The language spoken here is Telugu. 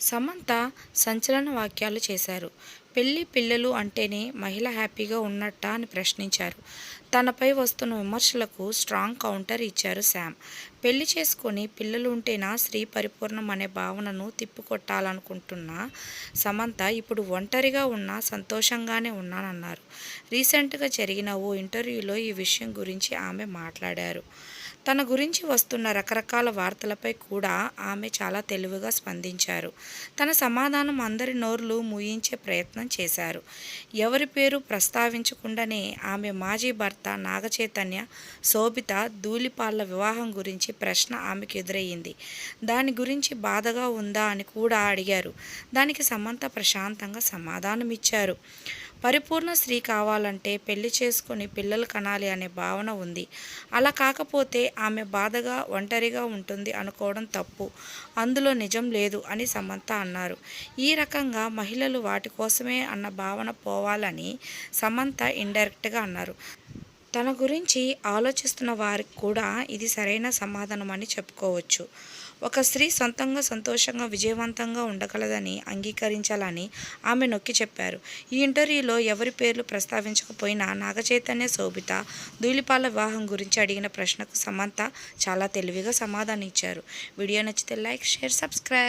సమంత సంచలన వ్యాఖ్యలు చేశారు. పెళ్ళి పిల్లలు అంటేనే మహిళ హ్యాపీగా ఉన్నట్టా అని ప్రశ్నించారు. తనపై వస్తున్న విమర్శలకు స్ట్రాంగ్ కౌంటర్ ఇచ్చారు శామ్ పెళ్ళి చేసుకొని పిల్లలు ఉంటేనా స్త్రీ పరిపూర్ణం అనే భావనను తిప్పికొట్టాలనుకుంటున్న సమంత ఇప్పుడు ఒంటరిగా ఉన్నా సంతోషంగానే ఉన్నానన్నారు. రీసెంట్గా జరిగిన ఓ ఇంటర్వ్యూలో ఈ విషయం గురించి ఆమె మాట్లాడారు. తన గురించి వస్తున్న రకరకాల వార్తలపై కూడా ఆమె చాలా తెలివిగా స్పందించారు. తన సమాధానం అందరి నోర్లు మూయించే ప్రయత్నం చేశారు. ఎవరి పేరు ప్రస్తావించకుండానే ఆమె మాజీ భర్త నాగచైతన్య శోభిత ధూళిపాళ్ళ వివాహం గురించి ప్రశ్న ఆమెకు ఎదురయ్యింది. దాని గురించి బాధగా ఉందా అని కూడా అడిగారు. దానికి సమంత ప్రశాంతంగా సమాధానమిచ్చారు. పరిపూర్ణ స్త్రీ కావాలంటే పెళ్ళి చేసుకుని పిల్లలు కనాలి అనే భావన ఉంది. అలా కాకపోతే ఆమె బాధగా ఒంటరిగా ఉంటుంది అనుకోవడం తప్పు. అందులో నిజం లేదు అని సమంత అన్నారు. ఈ రకంగా మహిళలు వాటి కోసమే అన్న భావన పోవాలని సమంత ఇండైరెక్ట్గా అన్నారు. తన గురించి ఆలోచిస్తున్న వారికి కూడా ఇది సరైన సమాధానం అని చెప్పుకోవచ్చు. ఒక స్త్రీ సొంతంగా సంతోషంగా విజయవంతంగా ఉండగలదని అంగీకరించాలని ఆమె నొక్కి చెప్పారు. ఈ ఇంటర్వ్యూలో ఎవరి పేర్లు ప్రస్తావించకపోయినా నాగచైతన్య శోభిత ధూళిపాల వివాహం గురించి అడిగిన ప్రశ్నకు సమంత చాలా తెలివిగా సమాధానం ఇచ్చారు. వీడియో నచ్చితే లైక్ షేర్ సబ్స్క్రైబ్.